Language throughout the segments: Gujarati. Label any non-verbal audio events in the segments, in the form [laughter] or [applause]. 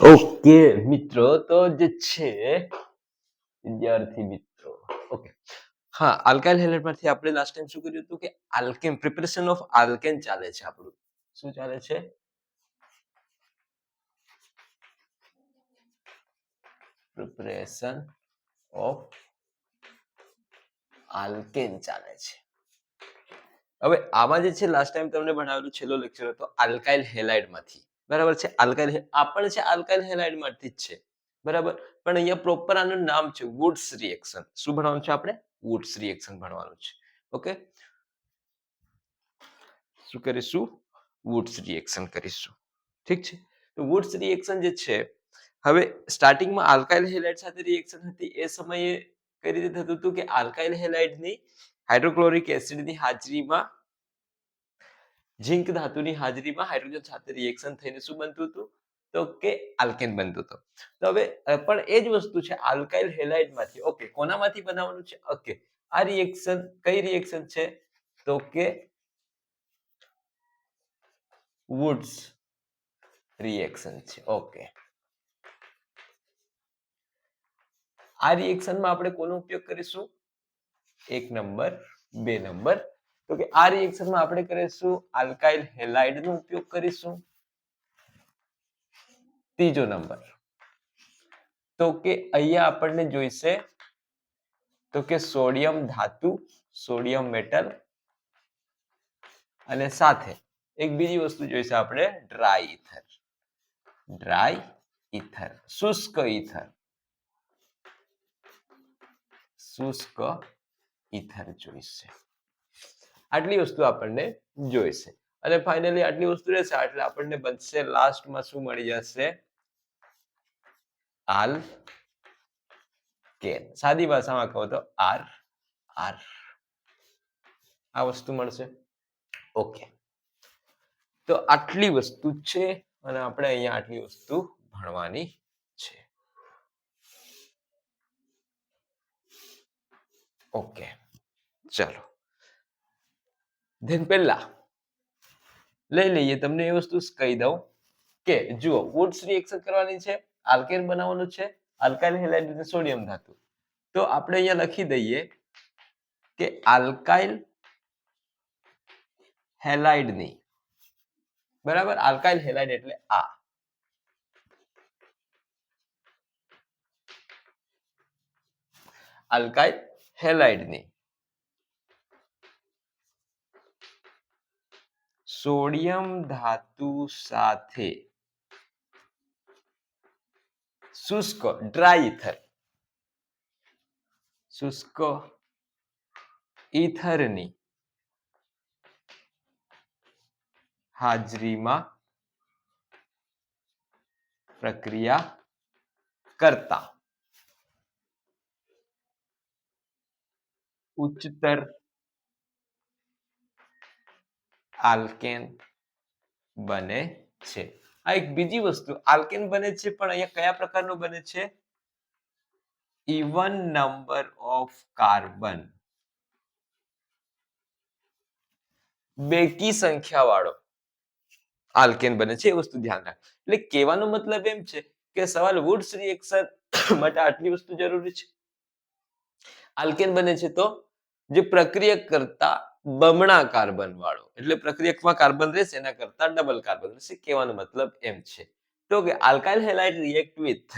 ઓકે, મિત્રો, તો જે છે, વિદ્યાર્થી મિત્રો, ઓકે. હા, આલ્કાઇલ હેલાઇડમાંથી આપણે લાસ્ટ ટાઈમ શું કર્યું હતું કે આલ્કેન પ્રિપરેશન ઓફ આલ્કેન ચાલે છે આપણું. શું ચાલે છે? પ્રિપરેશન ઓફ આલ્કેન ચાલે છે. હવે આમાં જે છે લાસ્ટ ટાઈમ તમને ભણાવેલું છેલ્લો લેક્ચર હતો આલ્કાઇલ હેલાઇડમાંથી બરાબર છે? આલ્કાઇલ આ પણ છે આલ્કાઇલ હેલાઇડમાંથી જ છે. બરાબર? પણ અહીંયા પ્રોપર આનું નામ છે વુડ્સ રિએક્શન. શું ભણવાનું છે આપણે? વુડ્સ રિએક્શન ભણવાનું છે. ઓકે? શું કરીશું? વુડ્સ રિએક્શન કરીશું. ઠીક છે? તો વુડ્સ રિએક્શન જે છે, હવે સ્ટાર્ટિંગમાં આલ્કાઇલ હેલાઇડ સાથે રિએક્શન હતી એ સમયે કઈ રીતે થતું હતું કે આલ્કાઇલ હેલાઇડની હાઇડ્રોક્લોરિક એસિડની હાજરીમાં ઝિંક ધાતુની હાજરીમાં હાઇડ્રોજન સાથે રિએક્શન થઈને શું બનતું હતું? તો કે આલ્કેન બનતું હતું. તો હવે પણ એ જ વસ્તુ છે આલ્કાઇલ હેલાઇડમાંથી ઓકે કોનામાંથી બનાવવાનું છે? ઓકે આ રિએક્શન કઈ રિએક્શન છે? તો કે વુડ્સ રિએક્શન છે. ઓકે આ રિએક્શનમાં આપણે કોનો ઉપયોગ કરીશું? એક નંબર, બે નંબર તો કે આ રિએક્શનમાં આપણે કરીશું આલ્કાઇલ હેલાઇડ નો ઉપયોગ કરીશું. ત્રીજો નંબર તો કે અહીંયા આપણને જોઈશે, તો કે સોડિયમ ધાતુ સોડિયમ મેટલ અને સાથે એક બીજી વસ્તુ જોઈશે આપણે ડ્રાય ઇથર ડ્રાય ઇથર શુષ્ક ઇથર શુષ્ક ઇથર જોઈશે. આટલી વસ્તુ આપણને જોઈશે. અને ફાઇનલી આટલી વસ્તુ રહેશે, એટલે આપણને બનશે લાસ્ટમાં શું મળી જશે? આલ કેન સાદી ભાષામાં કહો તો આર આર. આ વસ્તુ મળશે. ઓકે. તો આટલી વસ્તુ છે, અને આપણે અહીંયા આટલી વસ્તુ ભણવાની છે. ઓકે. ચલો. ધેન પહેલા. લઈ લઈએ, તમને એ વસ્તુ કહી દઉં કે જુઓ વુડ્સ રિએક્શન કરવાની છે આલ્કેન બનાવવાનું છે આલ્કાઇલ હેલાઇડ અને સોડિયમ ધાતુ. તો આપણે અહીંયા લખી દઈએ કે આલ્કાઇલ હેલાઇડની બરાબર? આલ્કાઇલ હેલાઇડ એટલે આ. આલ્કાઇલ હેલાઇડ સોડિયમ ધાતુ સાથે શુષ્ક ડ્રાય ઇથર શુષ્ક ઇથરની હાજરીમાં પ્રક્રિયા કરતા ઉચ્ચતર આલ્કેન બને છે. આ એક બીજી વસ્તુ, આલ્કેન બને છે, પણ અહીંયા કયા પ્રકારનું બને છે? Even number of carbon. બેકી સંખ્યા વાળો આલ્કેન બને છે, એ વસ્તુ ધ્યાન રાખ. એટલે કહેવાનો મતલબ એમ છે કે સવાલ વુડ્સ રિએક્શન [coughs] માટે આટલી વસ્તુ જરૂરી છે? આલ્કેન બને છે તો જે પ્રક્રિયા કરતા બમણા કાર્બન વાળો. એટલે પ્રક્રિયકમાં કાર્બન રહેશે, એના કરતા ડબલ કાર્બન રહેશે, કહેવાનો મતલબ એમ છે. તો કે alkyl halide react with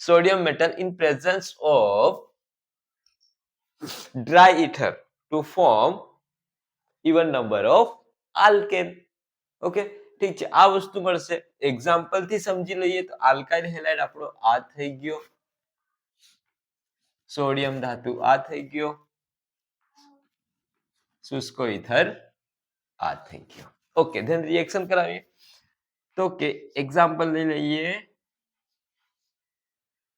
sodium metal in presence of dry ether to form even number of alkane okay ઠીક છે, આ વસ્તુ મળશે. એક્ઝામ્પલથી સમજી લઈએ તો આલ્કાઇલ હેલાઇડ આપણો આ થઈ ગયો. સોડિયમ ધાતુ આ થઈ ગયો. શુષ્કો ઇથર આ થઈ ગયો ઓકે ધેન રિએક્શન કરાવીએ તો કે એક્ઝામ્પલ લઈ લઈએ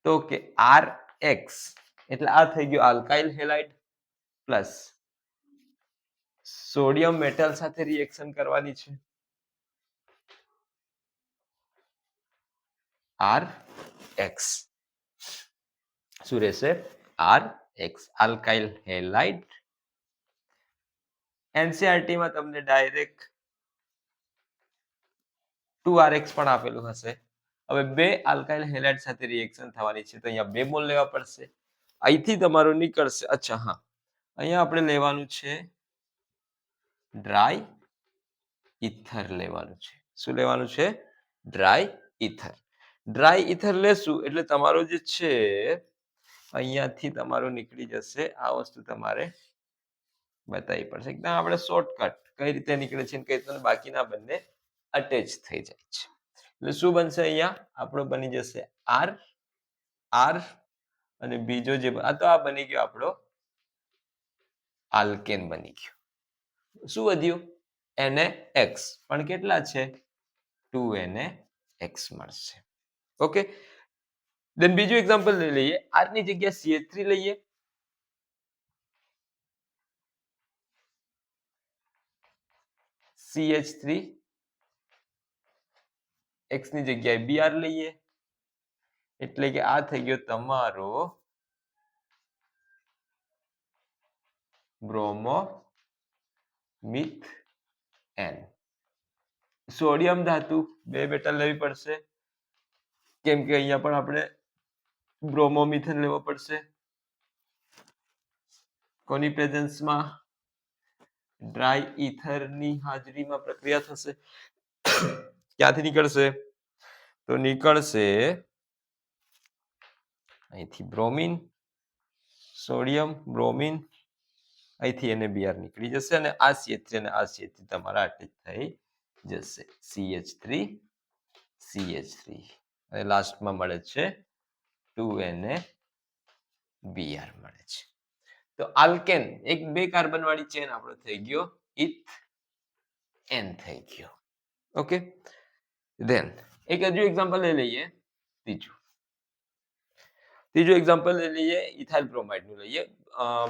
તો કે આર એક્સ એટલે આ થઈ ગયું alkyl halide plus sodium metal સાથે રિએક્શન કરવાની છે આર એક્સ શું રહેશે R X alkyl halide NCERT માં તમને ડાયરેક્ટ ટુ આર એક્સ પણ આપેલું હશે. હવે બે આલ્કાઇલ હેલાઇડ સાથે રિએક્શન થવાની છે, તો અહીંયા બે મોલ લેવા પડશે. અહીંથી તમારું નીકળશે, અચ્છા, હા. અહીંયા આપણે લેવાનું છે ડ્રાય ઇથર લેવાનું છે. શું લેવાનું છે? ડ્રાય ઇથર ડ્રાય ઇથર લેશું, એટલે તમારો જે છે, અહીંયાથી તમારું નીકળી જશે, આ વસ્તુ તમારે બતાવવી પડશે. એકદમ આપણે શોર્ટકટ કઈ રીતે નીકળે છે કઈ રીતે બાકીના બંને અટેચ થઈ જાય છે. એટલે શું બનશે અહીંયા? આપણો બની જશે આર આર અને બીજો જે આ તો આ બની ગયો આપણો આલ્કેન બની ગયો. શું વધ્યું? એને એક્સ પણ કેટલા છે? ટુ એને એક્સ મળશે. ઓકે દેન બીજું એક્ઝામ્પલ લઈ લઈએ. આરની જગ્યા સીએચ થ્રી લઈએ. સીએચ થ્રી એક્સની જગ્યાએ બીઆર લઈએ. એટલે કે આ થઈ ગયો તમારો બ્રોમો મિથ એન સોડિયમ ધાતુ બે મેટલ લેવી પડશે. કેમ કે અહીંયા પણ આપણે બ્રોમોમિથેન લેવો પડશે. કોની પ્રેઝન્સમાં ડ્રાય ઇથરની હાજરીમાં પ્રક્રિયા થશે. ક્યાંથી નીકળશે? તો નીકળશે અહીંથી બ્રોમિન, સોડિયમ, બ્રોમિન, અહીંથી એને બીઆર નીકળી જશે અને આ CH3 અને આ CH3 તમારા અટેચ થઈ જશે. CH3 CH3 અને લાસ્ટમાં મળે છે ટુ એને બીઆર મળે છે. તો આલ્કેન એક બે કાર્બન વાળી ચેન આપણો થઈ ગયો ઇથ એન થઈ ગયો ઓકે ધેન એક હજુ એક્ઝામ્પલ લઈ લઈએ ત્રીજું ત્રીજું એક્ઝામ્પલ લઈ લઈએ ઇથાઇલ બ્રોમાઇડનું લઈએ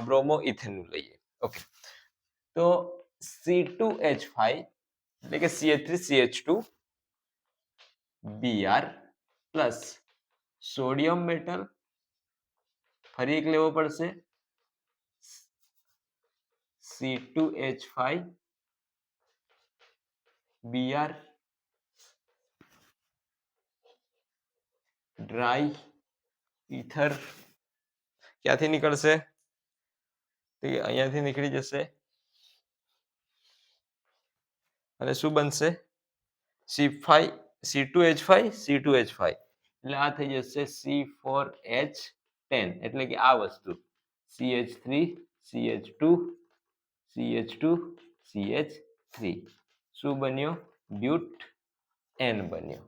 બ્રોમો ઇથેનનું લઈએ ઓકે તો C2H5 એટલે કે CH3CH2 Br plus sodium metal ફરી એક લેવો પડશે C2H5 Br ડ્રાય ઇથર ક્યાંથી નીકળશે તો કે અહીંયાથી નીકળી જશે અને શું બનશે C five C two H five C two H five એટલે આ થઈ જશે સી ફોર એચ ટેન એટલે કે આ વસ્તુ C H three C H two C H two C H three શું બન્યો? બ્યુટ એન બન્યો.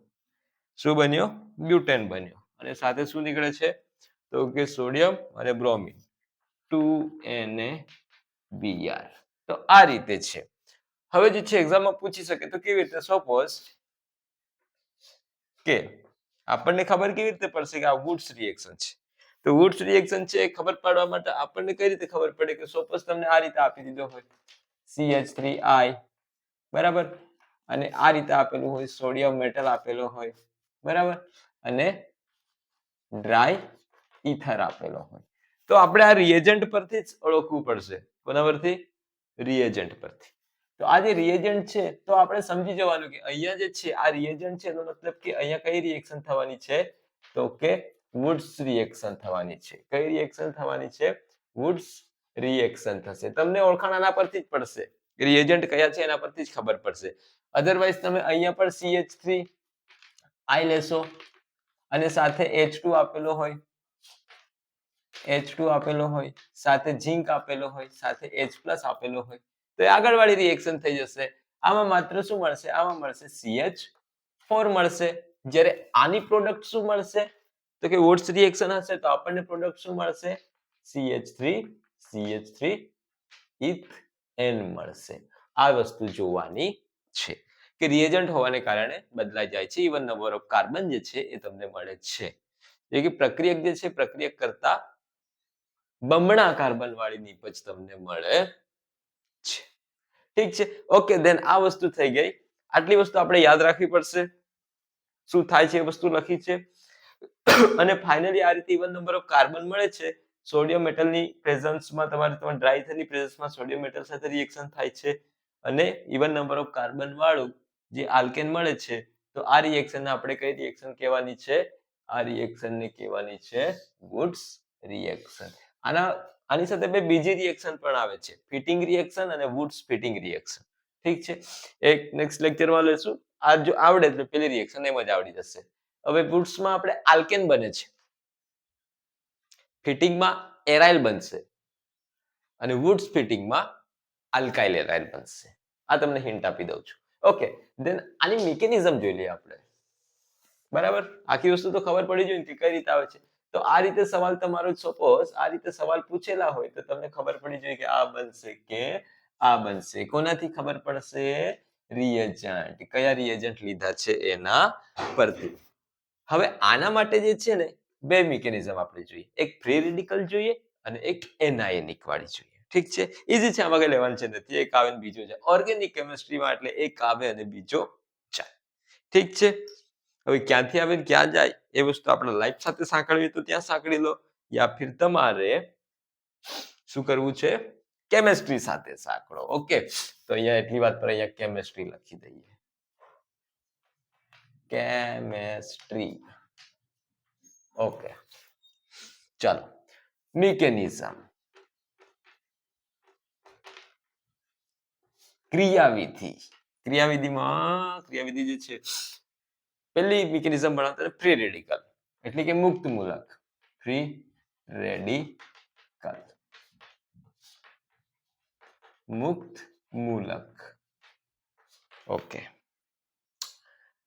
શું બન્યો? બ્યુટેન બન્યો. અને સાથે શું નીકળે છે? તો કે સોડિયમ અને બ્રોમિન ટુ એને બીઆર તો આ રીતે છે. હવે જે છે એક્ઝામમાં પૂછી શકે તો કેવી રીતે? સપોઝ કે આપણને ખબર કેવી રીતે પડશે કે આ વુડ્સ રિએક્શન છે? તો વુડ્સ રિએક્શન છે ખબર પાડવા માટે આપણને કઈ રીતે ખબર પડે કે સોપસ તમને આ રીતે આપી દીધો હોય? CH3I બરાબર? અને આ રીતે આપેલું હોય, સોડિયમ મેટલ આપેલો હોય. બરાબર? અને ડ્રાય ઇથર આપેલો હોય. તો આપણે આ રિએજન્ટ પરથી જ ઓળખવું પડશે. કોના પરથી રિએજન્ટ પરથી. તો આ જે રિએજન્ટ છે, તો આપણે સમજી જવાનું કે અહીંયા જે છે, આ રિએજન્ટ છે, એનો મતલબ કે અહીંયા કઈ રિએક્શન થવાની છે? તો કે વુડ્સ રિએક્શન થવાની છે. કઈ રિએક્શન થવાની છે? વુડ્સ રિએક્શન થશે. તમને ઓળખાણ આના પરથી જ પડશે. રિએજન્ટ કયા છે એના પરથી જ ખબર પડશે. અધરવાઇઝ તમે અહીંયા પર CH3 આઈ લેશો અને સાથે H2 આપેલો હોય. H2 આપેલો હોય, સાથે ઝિંક આપેલો હોય, સાથે H+ આપેલો હોય. તો એ આગળવાળી રિએક્શન થઈ જશે. આમાં માત્ર શું મળશે? આમાં મળશે CH4 મળશે. જ્યારે આની પ્રોડક્ટ શું મળશે? તો કે વોટ્સ રિએક્શન હશે? તો આપણને પ્રોડક્ટ શું મળશે CH3 CH3 ઇથ એન મળશે. આ વસ્તુ જોવાની છે. કે રિએજન્ટ હોવાને કારણે બદલાઈ જાય છે. ઇવન નંબર ઓફ કાર્બન જે છે એ તમને મળે છે. જે કે પ્રક્રિયક જે છે, પ્રક્રિયક કરતા બમણા કાર્બન વાળી નીપજ તમને મળે છે. ઠીક છે? ઓકે ધેન આ વસ્તુ થઈ ગઈ. આટલી વસ્તુ આપણે યાદ રાખવી પડશે. શું થાય છે એ વસ્તુ લખી છે? અને ફાઇનલી આ રીતે ઇવન નંબર ઓફ કાર્બન મળે છે સોડિયમ મેટલની પ્રેઝન્સમાં તમારે તમારે ડ્રાય થેલી પ્રેઝન્સમાં સોડિયમ મેટલ સાથે રિએક્શન થાય છે અને ઇવન નંબર ઓફ કાર્બન વાળું જે આલ્કેન મળે છે, તો આ રિએક્શન આપણે કઈ રિએક્શન કહેવાની છે? આ રિએક્શનને કહેવાની છે ગુડ્સ રિએક્શન આના, આની સાથે બે બીજી રિએક્શન પણ આવે છે ફિટિંગ રિએક્શન અને વુડ્સ ફિટિંગ રિએક્શન ઠીક છે? એક નેક્સ્ટ લેક્ચરમાં લેશું આ જો આવડે એટલે પેલી રિએક્શન એમ જ આવડી જશે. હવે વુડ્સમાં આપણે આલ્કેન બને છે. ફિટિંગમાં એરાઇલ બનશે અને વુડ્સ ફિટિંગમાં આલ્કાઇલ એરાઇલ બનશે. આ તમને હિન્ટ આપી દઉં છું. ઓકે દેન આની મિકેનિઝમ જોઈ લઈએ આપણે. બરાબર? આખી વસ્તુ તો ખબર પડી જોઈએ કે કઈ રીતે આવે છે. તો આ રીતે સવાલ તમારો સપોઝ આ રીતે સવાલ પૂછેલા હોય તો તમને ખબર પડી જોઈએ કે આ બનશે કે આ બનશે. કોનાથી ખબર પડશે? રિએજન્ટ કયા રિએજન્ટ લીધા છે એના પરથી. હવે આના માટે જે છે ને, બે મિકેનિઝમ આપણે જોઈએ. એક ફ્રી રેડિકલ જોઈએ અને એક એનાયનિક વાળી જોઈએ. ઠીક છે? ઈઝી છે, આમાં કઈ લેવાનું છે નથી. એક આવે ને બીજો જાય. ઓર્ગેનિક કેમિસ્ટ્રીમાં એટલે એક આવે અને બીજો જાય. ઠીક છે? હવે ક્યાંથી આવે ને ક્યાં જાય? એ વસ્તુ આપણે લાઈફ સાથે સાંકળવી તો ત્યાં સાંકળી લો. યા ફિર તમારે શું કરવું છે? કેમેસ્ટ્રી સાથે સાંકળો. ઓકે? તો અહીંયા એટલી વાત પર અહીંયા કેમેસ્ટ્રી લખી દઈએ. કેમેસ્ટ્રી. ઓકે. ચાલો, મિકેનિઝમ. ક્રિયાવિધિ. ક્રિયાવિધિમાં, ક્રિયાવિધિ જે છે, પહેલી મિકેનિઝમ ભણાવતા ફ્રી રેડિકલ એટલે કે મુક્ત મૂલક ફ્રી રેડિકલ મુક્ત મૂલક ઓકે.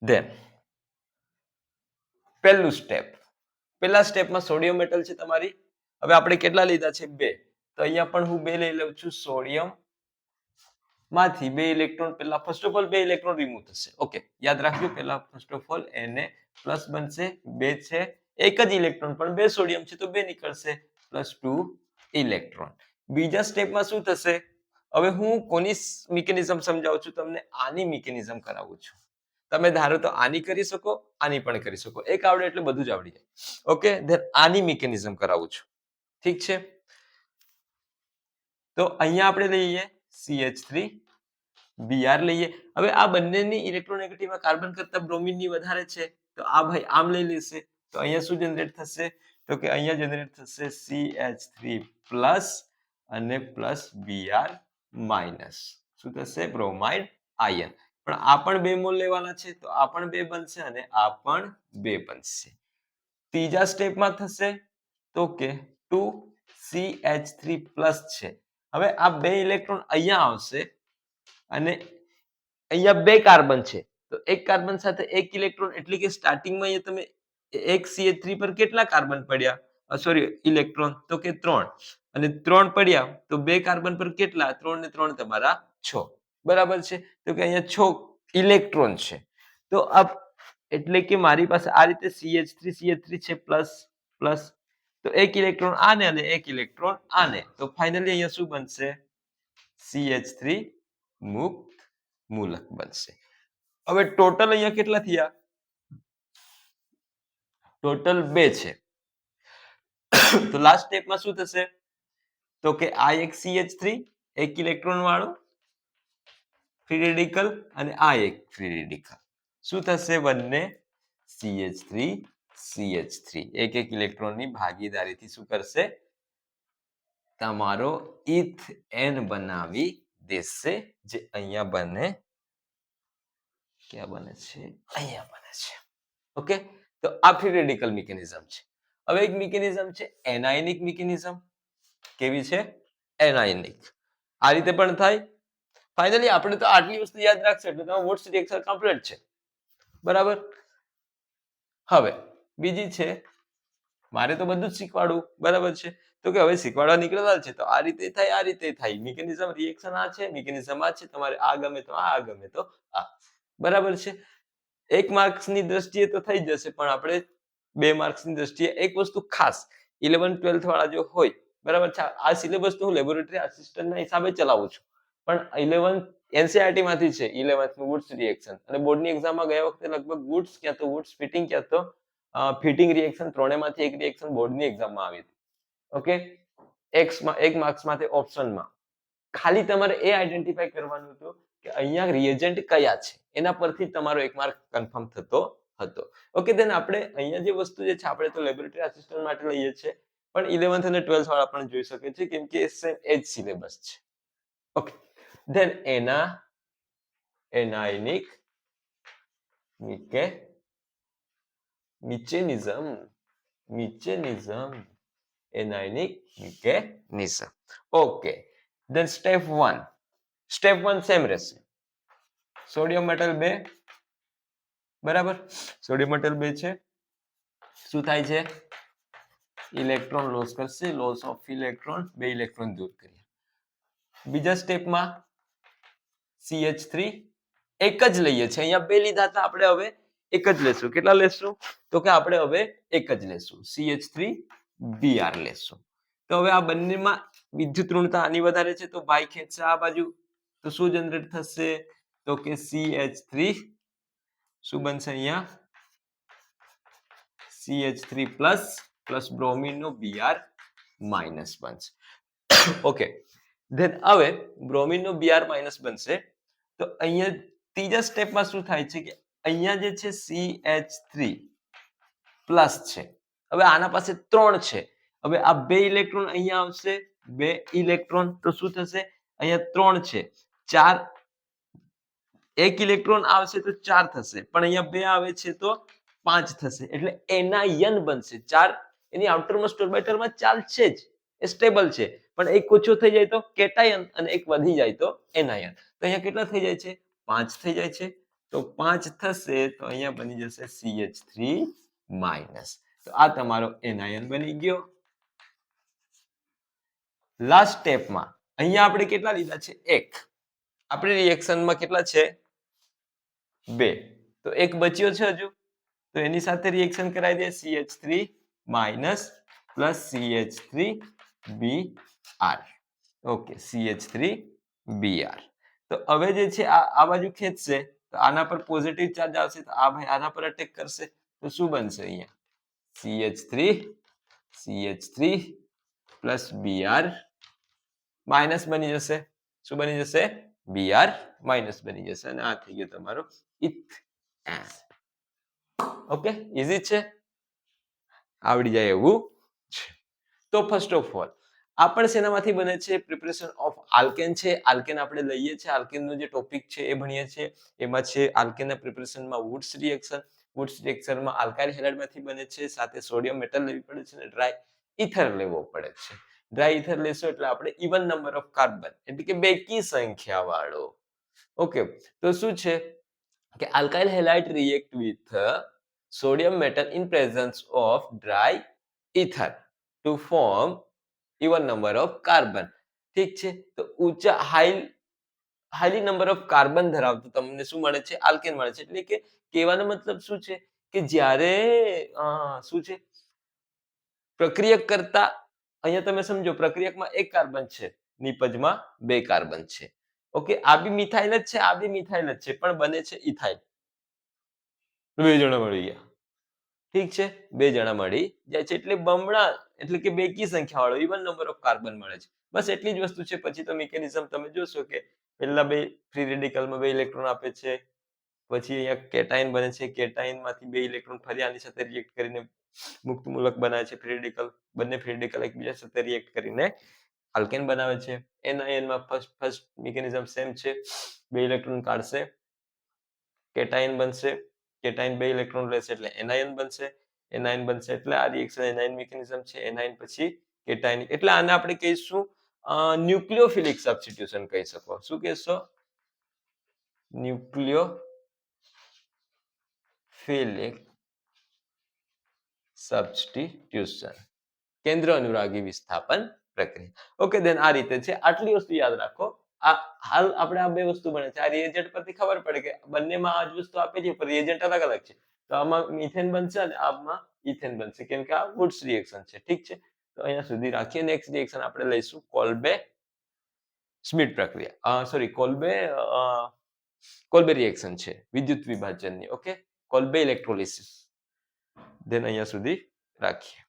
ધેન પહેલું સ્ટેપ પહેલા સ્ટેપમાં સોડિયમ મેટલ છે તમારી. હવે આપણે કેટલા લીધા છે? બે. તો અહીંયા પણ હું બે લઈ લઉં છું સોડિયમમાંથી બે ઇલેક્ટ્રોન પહેલા ફર્સ્ટ ઓફ ઓલ બે ઇલેક્ટ્રોન રિમૂવ થશે. ઓકે યાદ રાખજો પહેલા ફર્સ્ટ ઓફ ઓલ એને પ્લસ બનશે, બે છે, એક જ ઇલેક્ટ્રોન પણ બે સોડિયમ છે તો બે નીકળશે પ્લસ ટુ ઇલેક્ટ્રોન બીજા સ્ટેપમાં શું થશે? હવે હું કોની મિકેનિઝમ સમજાવું છું? તમને આની મિકેનિઝમ કરાવું છું. તમે ધારો તો આની કરી શકો, આની પણ કરી શકો. એક આવડે એટલે બધું જ આવડી જાય. ઓકે ધેન આની મિકેનિઝમ કરાવું છું. ઠીક છે? તો અહીંયા આપણે લઈએ CH3 Br લઈએ. હવે આ બંનેની ઇલેક્ટ્રોનેગેટિવમાં કાર્બન કરતા બ્રોમિનની વધારે છે. તો આ ભાઈ આમ લઈ લેશે. તો અહીંયા શું જનરેટ થશે? તો કે અહીંયા જનરેટ થશે CH3 પ્લસ અને પ્લસ Br માઇનસ શું થશે? બ્રોમાઇડ આયન પણ આ પણ બે મોલ લેવાના છે, તો આ પણ બે બનશે અને આ પણ બે બનશે. ત્રીજા સ્ટેપમાં થશે તો કે two C H three plus છે. હવે આ બે ઇલેક્ટ્રોન અહીંયા આવશે અને અહીંયા બે કાર્બન છે. તો એક કાર્બન સાથે એક ઇલેક્ટ્રોન એટલે કે સ્ટાર્ટિંગમાં અહીંયા તમે એક CH3 પર કેટલા કાર્બન પડ્યા? Sorry electron. તો કે ત્રણ. અને ત્રણ પડ્યા તો બે કાર્બન પર કેટલા? ત્રણ ને ત્રણ તમારા છ. બરાબર છે? તો કે અહીંયા છ ઇલેક્ટ્રોન છે. તો આ એટલે કે મારી પાસે આ રીતે CH3 CH3 છે પ્લસ પ્લસ તો એક ઇલેક્ટ્રોન આને અને એક ઇલેક્ટ્રોન આને. તો ફાઇનલી અહીંયા શું બનશે? CH3 મુક્ત મૂલક બનશે. હવે ટોટલ અહીંયા કેટલા થયા? ટોટલ બે છે. તો લાસ્ટ સ્ટેપમાં શું થશે? તો કે આ એક CH3 એક ઇલેક્ટ્રોન વાળું ફ્રી રેડિકલ અને આ એક ફ્રી રેડિકલ શું થશે બંને? CH3 CH3 એક એક ઇલેક્ટ્રોનની ભાગીદારીથી શું કરશે? તમારો ઇથ એન બનાવી દેશે, જે અહીંયા બને. ક્યાં બને છે? અહીંયા બને છે. ઓકે? તો આ ફ્રી રેડિકલ મિકેનિઝમ છે. હવે એક મિકેનિઝમ છે એનાયનિક મિકેનિઝમ કેવી છે? એનાયનિક આ રીતે પણ થાય. ફાઇનલી આપણે તો આટલી વસ્તુ યાદ રાખશે, એટલે તમારું વોટ્સ એક્સેલ કમ્પ્લીટ છે. બરાબર? હવે, બીજી છે, મારે તો બધું જ શીખવાડવું, બરાબર છે? તો કે હવે શીખવાડવા નીકળેલા છે, તો આ રીતે થાય, આ રીતે થાય. મિકેનિઝમ રિએક્શન આ છે મિકેનિઝમ આ છે, તમારે આ ગમે તો આ ગમે તો આ. બરાબર છે? એક માર્ક્સની દ્રષ્ટિએ તો થઈ જશે, પણ આપણે બે માર્ક્સની દ્રષ્ટિએ એક વસ્તુ ખાસ ઇલેવન ટ્વેલ્થ વાળા જો હોય, બરાબર છે? આ સિલેબસ તો હું લેબોરેટરી આસિસ્ટન્ટના હિસાબે ચલાવું છું. પણ ઇલેવન એનસીઆરટી માંથી છે ઇલેવન્થનું વુડ્સ રિએક્શન અને બોર્ડની એક્ઝામમાં ગયા વખતે લગભગ વુડ્સ ક્યાં તો વુડ્સ ફિટિંગ ક્યાં તો ફિટિંગ રિએક્શન ત્રણેયમાંથી એક રિએક્શન બોર્ડની એક્ઝામમાં આવી હતી. ઓકે એક્સમાં, એક માર્ક્સમાંથી ઓપ્શનમાં ખાલી તમારે એ આઈડેન્ટિફાઈ કરવાનું હતું કે અહીંયા રિએજન્ટ કયા છે. એના પરથી તમારો એક માર્ક કન્ફર્મ થતો હતો. ઓકે દેન આપણે અહીંયા જે વસ્તુ જે છે, આપણે તો લેબોરેટરી આસિસ્ટન્ટ માટે લઈએ છીએ, પણ ઇલેવન્થ અને ટ્વેલ્થ વાળા પણ જોઈ શકે છે, કેમ કે સેમ એજ સિલેબસ છે. ઓકે દેન એના anionic મિકે mechanism mechanism anionic mechanism okay then step 1 step 1 same રહેશે સોડિયમ મેટલ બે. બરાબર? સોડિયમ મેટલ બે છે. શું થાય છે? ઇલેક્ટ્રોન લોસ કરશે. લોસ ઓફ ઇલેક્ટ્રોન બે ઇલેક્ટ્રોન દૂર કરીએ. બીજા સ્ટેપમાં CH3 એક જ લઈએ છે અહીંયા બે લીધા આપણે હવે એક જ લેશું. કેટલા લેશું? તો કે આપણે હવે એક જ લેશું. CH3 Br લેશું. તો હવે આ બંનેમાં વિદ્યુત ઋણતા આની વધારે છે. તો ભાઈ ખેંચશે આ બાજુ. તો શું જનરેટ થશે? તો કે CH3 શું બનશે અહીંયા? CH3 પ્લસ પ્લસ બ્રોમિન નો Br માઇનસ બનશે. [coughs] ઓકે ધેન હવે બ્રોમિન નો Br માઇનસ બનશે. તો અહીંયા ત્રીજા સ્ટેપમાં શું થાય છે કે અહીંયા જે છે CH3 પ્લસ છે. હવે આના પાસે ત્રણ છે. હવે આ બે ઇલેક્ટ્રોન અહીંયા આવશે, બે ઇલેક્ટ્રોન તો શું થશે? અહીંયા ત્રણ છે. ચાર, એક ઇલેક્ટ્રોન આવશે તો ચાર થશે. પણ અહીંયા બે આવે છે તો પાંચ થશે. એટલે એનાયન બનશે. ચાર એની આઉટરમાં ઓર્બિટલમાં ચાર છે જ. એ સ્ટેબલ છે. પણ એક ઓછો થઈ જાય તો કેટાયન અને એક વધી જાય તો એનાયન. તો અહીંયા કેટલા થઈ જાય છે? પાંચ થઈ જાય છે. તો પાંચ થશે તો અહીંયા બની જશે CH3 માઇનસ તો આ તમારો એનાયન બની ગયો. લાસ્ટ સ્ટેપમાં અહીંયા આપણે કેટલા લીધા છે? એક. આપણે રિએક્શનમાં કેટલા છે? બે. તો એક બચ્યો છે હજુ. તો એની સાથે રિએક્શન કરાવી દે CH3 minus plus CH3 R okay CH3 Br તો હવે જે છે આ આ બાજુ ખેંચશે, તો આના પર પોઝિટિવ ચાર્જ આવશે, તો આ ભાઈ આના પર અટેક કરશે. તો શું બનશે અહીંયા? CH3 CH3 plus B R minus બની જશે. શું બની જશે? બીઆર માઇનસ બની જશે. અને આ થઈ ગયું તમારું ઇથ ઓકે ઇઝી છે? આવડી જાય એવું છે તો ફર્સ્ટ ઓફ ઓલ આ પણ શેનામાંથી બને છે? પ્રિપરેશન ઓફ આલ્કેન છે. આલ્કેન આપણે લઈએ છીએ. આલ્કેનનો જે ટોપિક છે એ ભણીએ છીએ. એમાં છે આલ્કેનના પ્રિપરેશનમાં વુડ્સ રિએક્શન વુડ્સ રિએક્શનમાં આલ્કાઇલ હેલાઇડમાંથી બને છે. સાથે સોડિયમ મેટલ લેવી પડે છે અને ડ્રાય ઇથર લેવો પડે છે. ડ્રાય ઇથર લેશો એટલે આપણે ઇવન નંબર ઓફ કાર્બન એટલે કે બેકી સંખ્યા વાળો ઓકે તો શું છે? કે alkyl halide react with sodium metal in presence of dry ether to to form number of carbon ઠીક છે? તો ઊંચા, high, highly number of carbon ધરાવતું તમને શું મળે છે? આલ્કેન મળે છે. એટલે કે કહેવાનો મતલબ શું છે? કે જ્યારે શું છે? પ્રક્રિયક કરતા, અહીંયા તમે સમજો, પ્રક્રિયકમાં એક કાર્બન છે, નિપજમાં બે કાર્બન છે. ઓકે? આ બી મિથાઇલ જ છે, આ બી મિથાઇલ જ છે, પણ બને છે ઇથાઇલ બે જણા મળી ગયા. ઠીક છે? બે જણા મળી જાય છે. એટલે બમણા, એટલે કે બેકી સંખ્યા વાળો ઇવન નંબર ઓફ કાર્બન મળે છે. બસ એટલી જ વસ્તુ છે. પછી તો મિકેનિઝમ તમે જોશો કે પહેલા બે ફ્રી રેડિકલમાં બે ઇલેક્ટ્રોન આપે છે. પછી અહીંયા કેટાઇન બને છે. કેટાઇનમાંથી બે ઇલેક્ટ્રોન ફરી આની સાથે રિએક્ટ કરીને મુક્ત મૂલક બનાવે છે ફ્રી રેડિકલ બંને ફ્રી રેડિકલ એકબીજા સાથે રિએક્ટ કરીને આલ્કેન બનાવે છે. એનઆઈએનમાં ફર્સ્ટ ફર્સ્ટ મિકેનિઝમ સેમ છે. બે ઇલેક્ટ્રોન કાઢશે. કેટાઇન બનશે. કેટાઇન બે ઇલેક્ટ્રોન લેશે એટલે એનાયન બનશે એનાયન બનશે એટલે આ રિએક્શન એનાયન મિકેનિઝમ છે, એનાયન પછી કેટાઇન એટલે આને આપણે કહીશું ન્યુક્લિયોફિલિક સબસ્ટિટ્યુશન કહી શકો. શું કહેશો? ન્યુક્લિયો ફિલિક સબસ્ટિટ્યુશન કેન્દ્ર અનુરાગી વિસ્થાપન પ્રક્રિયા. ઓકે દેન આ રીતે છે. આટલી વસ્તુ યાદ રાખો. આ હાલ આપણે આ બે વસ્તુ બને છે. આ રિએજન્ટ પરથી ખબર પડે કે બંનેમાં આ જ વસ્તુ આપે છે, પણ રિએજન્ટ અલગ અલગ છે. તો આમાં મિથેન બનશે અને આમાં ઇથેન બનશે. કેમ કે આ વુડ્સ રિએક્શન છે. ઠીક છે? તો અહીંયા સુધી રાખીએ. નેક્સ્ટ રિએક્શન આપણે લઈશું કોલ્બે સ્મિટ પ્રક્રિયા. સોરી કોલ્બે કોલ્બે રિએક્શન છે. વિદ્યુત વિભાજનની. ઓકે કોલ્બે ઇલેક્ટ્રોલિસિસ દેન અહીંયા સુધી રાખીએ.